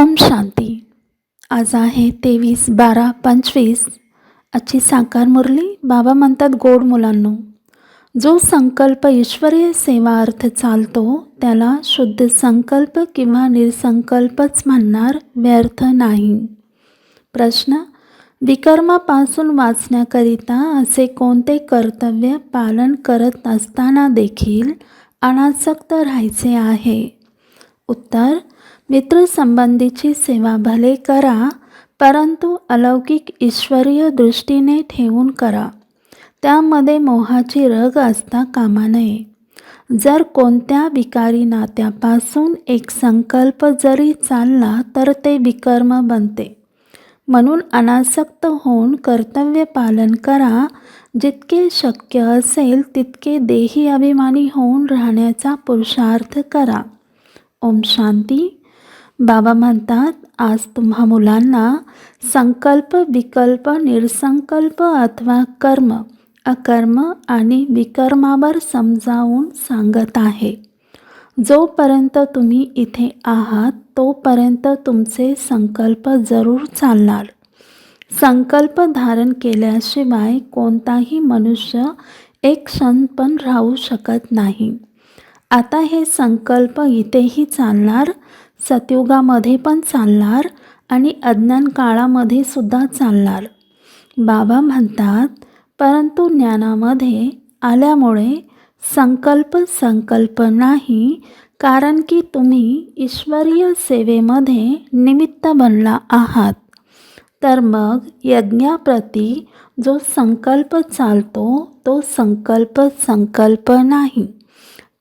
ओम शांती. आज आहे तेवीस बारा पंचवीस. आजची साकार मुरली बाबा म्हणतात गोड मुलांनो. जो संकल्प ईश्वरीय सेवा अर्थ चालतो त्याला शुद्ध संकल्प किंवा निरसंकल्पच म्हणणार व्यर्थ नाही. प्रश्न विकर्मापासून वाचण्याकरिता असे कोणते कर्तव्य पालन करत असताना देखील अनासक्त राहायचे आहे? उत्तर मित्रसंबंधीची सेवा भले करा परंतु अलौकिक ईश्वरीय दृष्टीने ठेवून करा. त्यामध्ये मोहाची रग असता कामा नये. जर कोणत्या विकारी नात्यापासून एक संकल्प जरी चालला तर ते विकर्म बनते. म्हणून अनासक्त होऊन कर्तव्य पालन करा. जितके शक्य असेल तितके देही अभिमानी होऊन राहण्याचा पुरुषार्थ करा. ओम शांती. बाबा म्हणतात आज तुम्हा मुलांना संकल्प विकल्प निरसंकल्प अथवा कर्म अकर्म आणि विकर्मावर समजावून सांगत आहे. जोपर्यंत तुम्ही इथे आहात तोपर्यंत तुमचे संकल्प जरूर चालणार. संकल्प धारण केल्याशिवाय कोणताही मनुष्य एक क्षण पण राहू शकत नाही. आता हे संकल्प इथेही चालणार सतयुगामध्ये पण चालणार आणि अज्ञान काळामध्ये सुद्धा चालणार. बाबा म्हणतात परंतु ज्ञानामध्ये आल्यामुळे संकल्प संकल्प नाही कारण की तुम्ही ईश्वरीय सेवेमध्ये निमित्त बनला आहात. तर मग यज्ञाप्रती जो संकल्प चालतो तो संकल्प संकल्प नाही.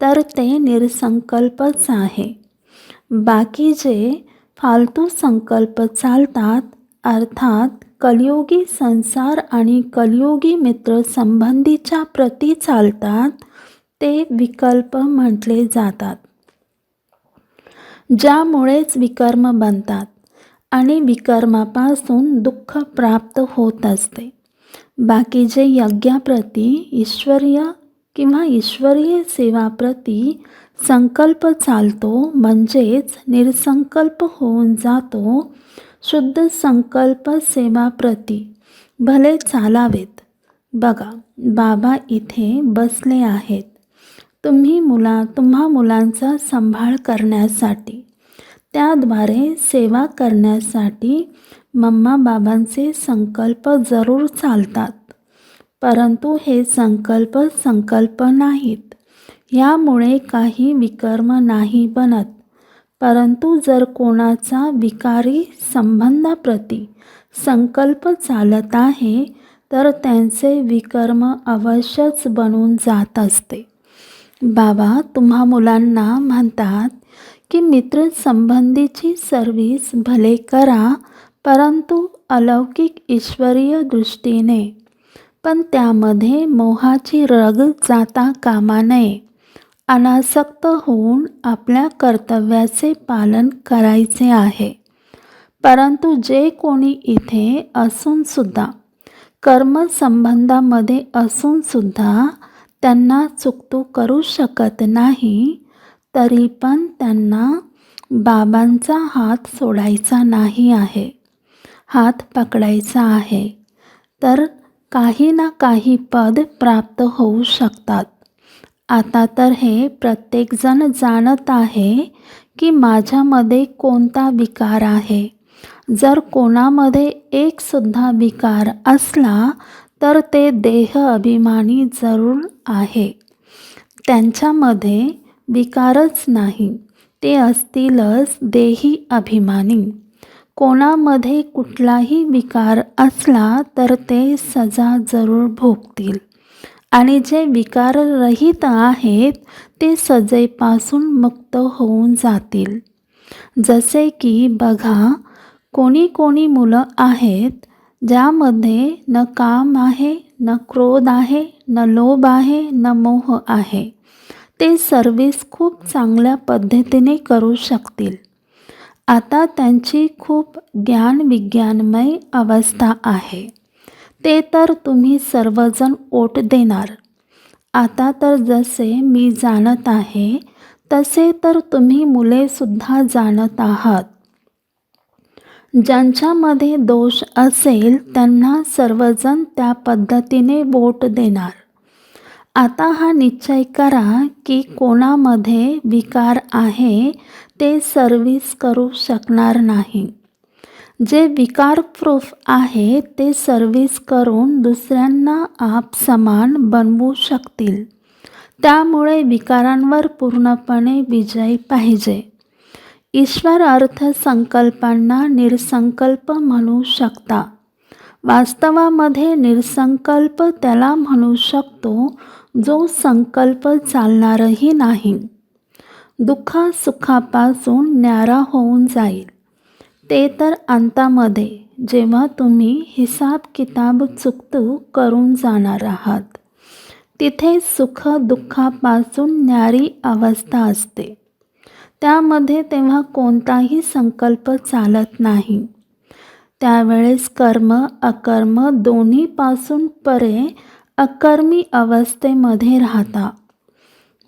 तर ते निरसंकल्पच आहे. बाकी जे फालतू संकल्प चालतात अर्थात कलियुगी संसार आणि कलियुगी मित्र संबंधीच्या प्रती चालतात ते विकल्प म्हटले जातात. ज्यामुळेच विकर्म बनतात आणि विकर्मापासून दुःख प्राप्त होत असते. बाकी जे यज्ञाप्रती ईश्वरीय किंवा ईश्वरीय सेवाप्रती संकल्प चालतो म्हणजेच निरसंकल्प होऊन जातो शुद्ध संकल्प सेवाप्रती. भले चालावेत. बघा बाबा इथे बसले आहेत. तुम्ही मुला तुम्हा मुलांचा सांभाळ करण्यासाठी त्याद्वारे सेवा करण्यासाठी मम्मा बाबांचे संकल्प जरूर चालतात. परंतु हे संकल्प संकल्प नाहीत. यामुळे काही विकर्म नाही बनत. परंतु जर कोणाचा विकारी संबंधाप्रती संकल्प चालत आहे तर त्यांचे विकर्म अवश्यच बनून जात असते. बाबा तुम्हा मुलांना म्हणतात की मित्रसंबंधीची सर्व्हिस भले करा परंतु अलौकिक ईश्वरीय दृष्टीने. पण त्यामध्ये मोहाची रग जाता कामा नये. अनासक्त होऊन आपल्या कर्तव्याचे पालन करायचे आहे. परंतु जे कोणी इथे असूनसुद्धा कर्मसंबंधामध्ये असूनसुद्धा त्यांना चुकतू करू शकत नाही तरी पण त्यांना बाबांचा हात सोडायचा नाही आहे. हात पकडायचा आहे. तर काही ना काही पद प्राप्त होऊ शकतात. आता तर हे प्रत्येकजण जाणत आहे की माझ्यामध्ये कोणता विकार आहे. जर कोणामध्ये एकसुद्धा विकार असला तर ते देह अभिमानी जरूर आहे. त्यांच्यामध्ये विकारच नाही. ते असतीलच देही अभिमानी. कोणामध्ये कुठलाही विकार असला तर ते सजा जरूर भोगतील. आणि जे विकाररहित आहेत ते सजेपासून मुक्त होऊन जातील. जसे की बघा कोणी कोणी मुलं आहेत ज्यामध्ये न काम आहे न क्रोध आहे न लोभ आहे न मोह आहे. ते सर्विस खूप चांगल्या पद्धतीने करू शकतील. आता त्यांची खूप ज्ञान विज्ञानमय अवस्था आहे. ते तर तुम्ही सर्वजण ओट देणार. आता तर जसे मी जाणत आहे तसे तर तुम्ही मुलेसुद्धा जाणत आहात. ज्यांच्यामध्ये दोष असेल त्यांना सर्वजण त्या पद्धतीने बोट देणार. आता हा निश्चय करा की कोणामध्ये विकार आहे ते सर्व्हिस करू शकणार नाही. जे विकार प्रूफ आहे ते सर्व्हिस करून दुसऱ्यांना आप समान बनवू शकतील. त्यामुळे विकारांवर पूर्णपणे विजय पाहिजे. ईश्वर अर्थसंकल्पांना निरसंकल्प म्हणू शकता. वास्तवामध्ये निरसंकल्प त्याला म्हणू शकतो जो संकल्प चालणारही नाही. दुःख सुखापासून न्यारा होऊन जाईल. ते तर अंतामध्ये जेव्हा तुम्ही हिसाब किताब चुकतू करून जाणार आहात. तिथे सुख दुःखापासून न्यारी अवस्था असते. त्यामध्ये तेव्हा कोणताही संकल्प चालत नाही. त्यावेळेस कर्म अकर्म दोन्हीपासून परे अकर्मी अवस्थेमध्ये राहता.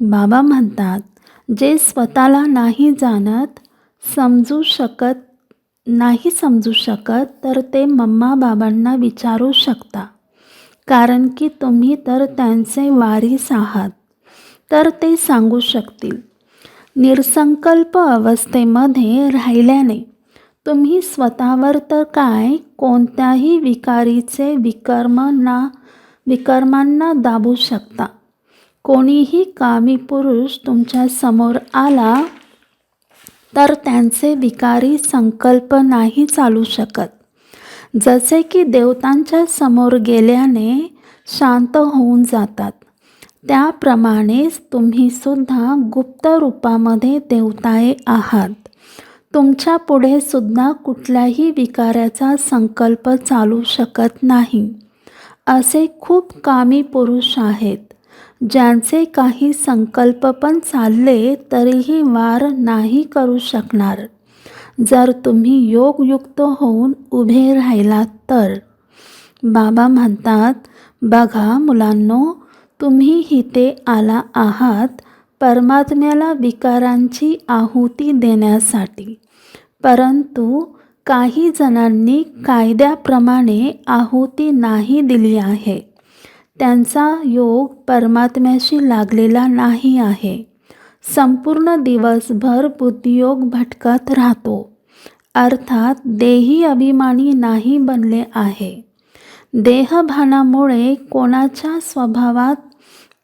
बाबा म्हणतात जे स्वतःला नाही जाणत समजू शकत नाही समजू शकत तर ते मम्मा बाबांना विचारू शकता. कारण की तुम्ही तर त्यांचे वारीस आहात तर ते सांगू शकतील. निरसंकल्प अवस्थेमध्ये राहिल्याने तुम्ही स्वतःवर तर काय कोणत्याही विकारीचे विकर्मना विकर्मांना दाबू शकता. कोणीही कामी पुरुष तुमच्यासमोर आला तर त्यांचे विकारी संकल्प नाही चालू शकत. जसे की देवतांच्या समोर गेल्याने शांत होऊन जातात. त्याप्रमाणेच तुम्ही सुद्धा गुप्त रूपामध्ये देवताए आहात. तुमच्यापुढे सुद्धा कुठल्याही विकाराचा संकल्प चालू शकत नाही. असे खूप कामी पुरुष आहेत. ज्यांचे काही संकल्प पण चालले तरीही वार नाही करू शकणार. जर तुम्ही योगयुक्त होऊन उभे राहिलात तर. बाबा म्हणतात बघा मुलांनो तुम्ही इथे आला आहात परमात्म्याला विकारांची आहुती देण्यासाठी. परंतु काही जणांनी कायद्याप्रमाणे आहुती नाही दिली आहे. त्यांचा योग परमात्म्याशी लागलेला नाही आहे. संपूर्ण दिवसभर बुद्धियोग भटकत राहतो. अर्थात देही अभिमानी नाही बनले आहे. देहभानामुळे कोणाच्या स्वभावात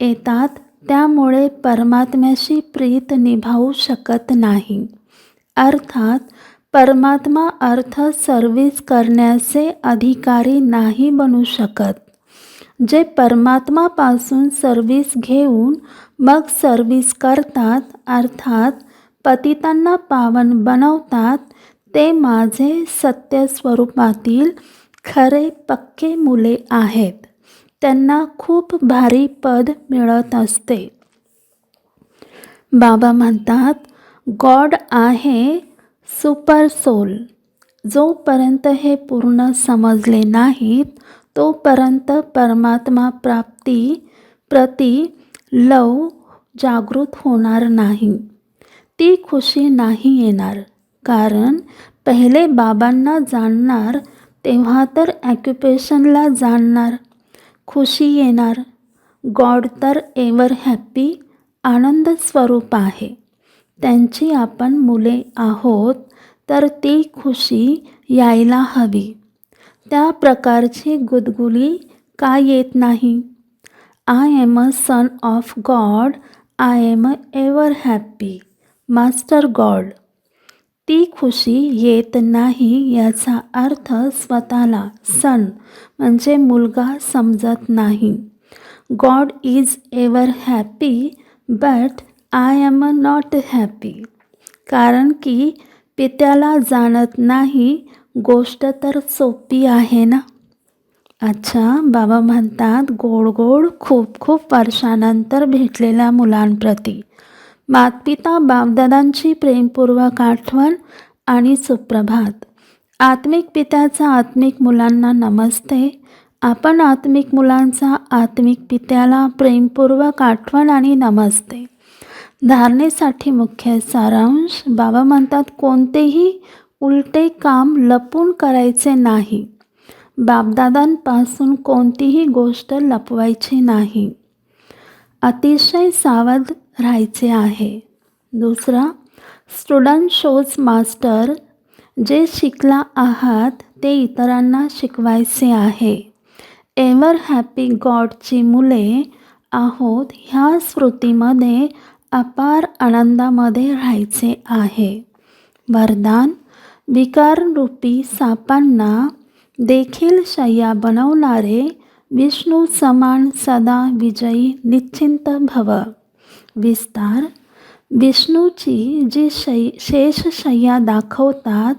येतात त्यामुळे परमात्म्याशी प्रीत निभावू शकत नाही. अर्थात परमात्मा अर्थ सर्व्हिस करण्याचे अधिकारी नाही बनू शकत. जे परमात्मापासून सर्विस घेऊन मग सर्विस करतात अर्थात पतितांना पावन बनवतात ते माझे सत्य स्वरूपातील खरे पक्के मुले आहेत. त्यांना खूप भारी पद मिळत असते. बाबा म्हणतात गॉड आहे सुपर सोल जोपर्यंत हे पूर्ण समजले नाहीत तोपर्यंत परमात्मा प्राप्ती प्रती लव जागृत होणार नाही. ती खुशी नाही येणार. कारण पहिले बाबांना जाणणार तेव्हा तर ॲक्युपेशनला जाणणार. खुशी येणार. गॉड तर एवर हॅप्पी आनंद स्वरूप आहे. त्यांची आपण मुले आहोत तर ती खुशी यायला हवी. त्या प्रकारची गुदगुली का येत नाही? I am a son of God I am a ever happy master God ती खुशी येत नाही याचा अर्थ स्वतःला सन म्हणजे मुलगा समजत नाही. God is ever happy but I am a not happy कारण की पित्याला जाणत नाही गोष्ट तर सोपी आहे ना? अच्छा बाबा म्हणतात गोड गोड खूप खूप वर्षानंतर भेटलेल्या मुलांप्रती. मातपिता बापदादांची प्रेमपूर्वक आठवण आणि सुप्रभात. आत्मिक पित्याचा आत्मिक मुलांना नमस्ते. आपण आत्मिक मुलांचा आत्मिक पित्याला प्रेमपूर्वक आठवण आणि नमस्ते. धारणेसाठी मुख्य सारांश बाबा म्हणतात कोणतेही उलटे काम लपून करायचे नाही. बापदादांपासून कोणतीही गोष्ट लपवायची नाही. अतिशय सावध राहायचे आहे. दुसरा स्टुडंट शोज मास्टर जे शिकला आहात ते इतरांना शिकवायचे आहे. एव्हर हॅपी गॉडची मुले आहोत ह्या स्मृतीमध्ये अपार आनंदामध्ये राहायचे आहे. वरदान विकाररूपी सापांना देखील शय्या बनवणारे विष्णू समान सदा विजयी निश्चिंत भव. विस्तार. विष्णूची जी शै शेषशय्या दाखवतात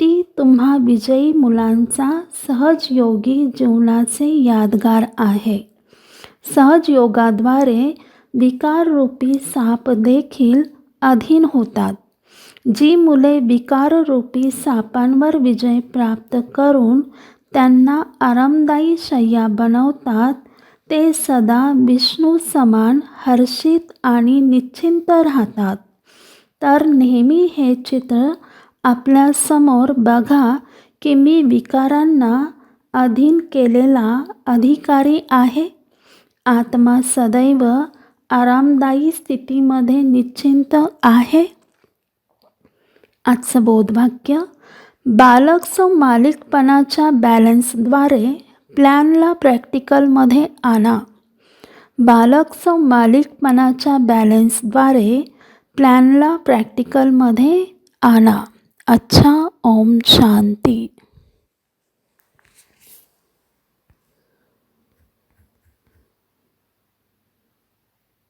ती तुम्हा विजयी मुलांचा सहजयोगी जीवनाचे यादगार आहे. सहजयोगाद्वारे विकाररूपी साप देखील अधीन होतात. जी मुले विकाररूपी सापांवर विजय प्राप्त करून त्यांना आरामदायी शय्या बनवतात ते सदा विष्णू समान हर्षित आणि निश्चिंत राहतात. तर नेहमी हे चित्र आपल्यासमोर बघा की मी विकारांना अधीन केलेला अधिकारी आहे. आत्मा सदैव आरामदायी स्थितीमध्ये निश्चिंत आहे. आजचं बोधवाक्य बालक सो मालिकपणाच्या बॅलन्सद्वारे प्लॅनला प्रॅक्टिकलमध्ये आणा. बालक सो मालिकपणाच्या बॅलन्सद्वारे प्लॅनला प्रॅक्टिकलमध्ये आणा. अच्छा ओम शांती.